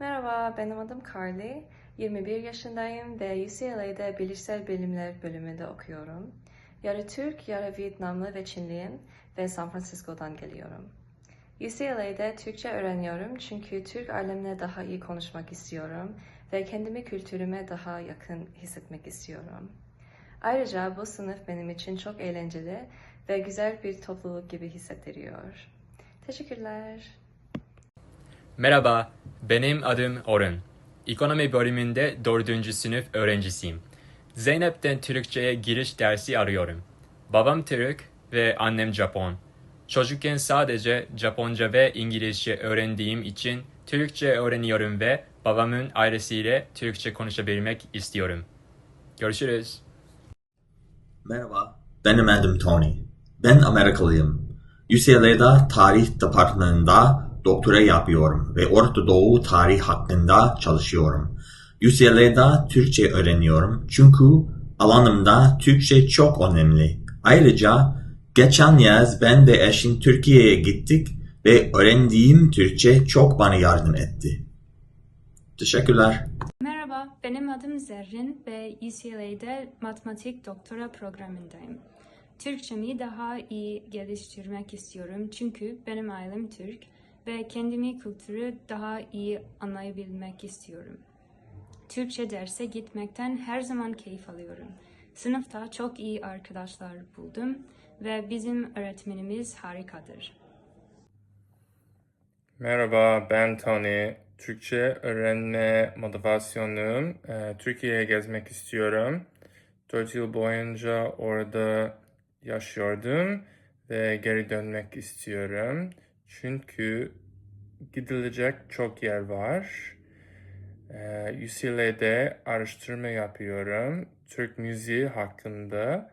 Merhaba, benim adım Carly. 21 yaşındayım ve UCLA'de Bilişsel Bilimler bölümünde okuyorum. Yarı Türk, yarı Vietnamlı ve Çinliyim ve San Francisco'dan geliyorum. UCLA'de Türkçe öğreniyorum çünkü Türk ailemle daha iyi konuşmak istiyorum ve kendimi kültürüme daha yakın hissetmek istiyorum. Ayrıca bu sınıf benim için çok eğlenceli ve güzel bir topluluk gibi hissettiriyor. Teşekkürler. Merhaba, benim adım Orun. Ekonomi bölümünde dördüncü sınıf öğrencisiyim. Zeynep'ten Türkçe'ye giriş dersi arıyorum. Babam Türk ve annem Japon. Çocukken sadece Japonca ve İngilizce öğrendiğim için Türkçe öğreniyorum ve babamın ailesiyle Türkçe konuşabilmek istiyorum. Görüşürüz. Merhaba, benim adım Tony. Ben Amerikalıyım. UCLA'da tarih departmanında doktora yapıyorum ve Orta Doğu tarih hakkında çalışıyorum. UCLA'da Türkçe öğreniyorum çünkü alanımda Türkçe çok önemli. Ayrıca geçen yaz ben ve eşim Türkiye'ye gittik ve öğrendiğim Türkçe çok bana yardım etti. Teşekkürler. Merhaba, benim adım Zerrin ve UCLA'de matematik doktora programındayım. Türkçemi daha iyi geliştirmek istiyorum çünkü benim ailem Türk ve kendimi kültürü daha iyi anlayabilmek istiyorum. Türkçe derse gitmekten her zaman keyif alıyorum. Sınıfta çok iyi arkadaşlar buldum ve bizim öğretmenimiz harikadır. Merhaba, ben Tony. Türkçe öğrenme motivasyonum. Ee, Türkiye'ye gezmek istiyorum. 4 yıl boyunca orada yaşıyordum ve geri dönmek istiyorum. Çünkü gidilecek çok yer var. Ee, UCLA'de araştırma yapıyorum. Türk müziği hakkında.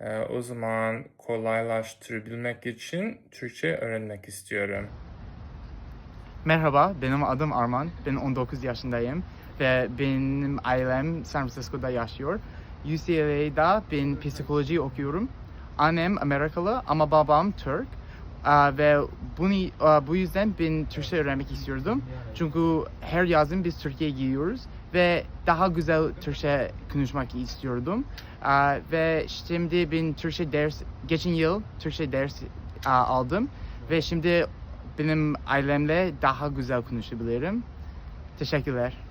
Ee, o zaman kolaylaştırabilmek için Türkçe öğrenmek istiyorum. Merhaba, benim adım Arman. Ben 19 yaşındayım ve benim ailem San Francisco'da yaşıyor. UCLA'da ben psikoloji okuyorum. Annem Amerikalı ama babam Türk. Aa, ve bunu aa, bu yüzden ben Türkçe öğrenmek istiyordum. Çünkü her yazın biz Türkiye'ye gidiyoruz ve daha güzel Türkçe konuşmak istiyordum. Aa, ve şimdi ben Türkçe ders, geçen yıl Türkçe ders aa, aldım ve şimdi benim ailemle daha güzel konuşabilirim. Teşekkürler.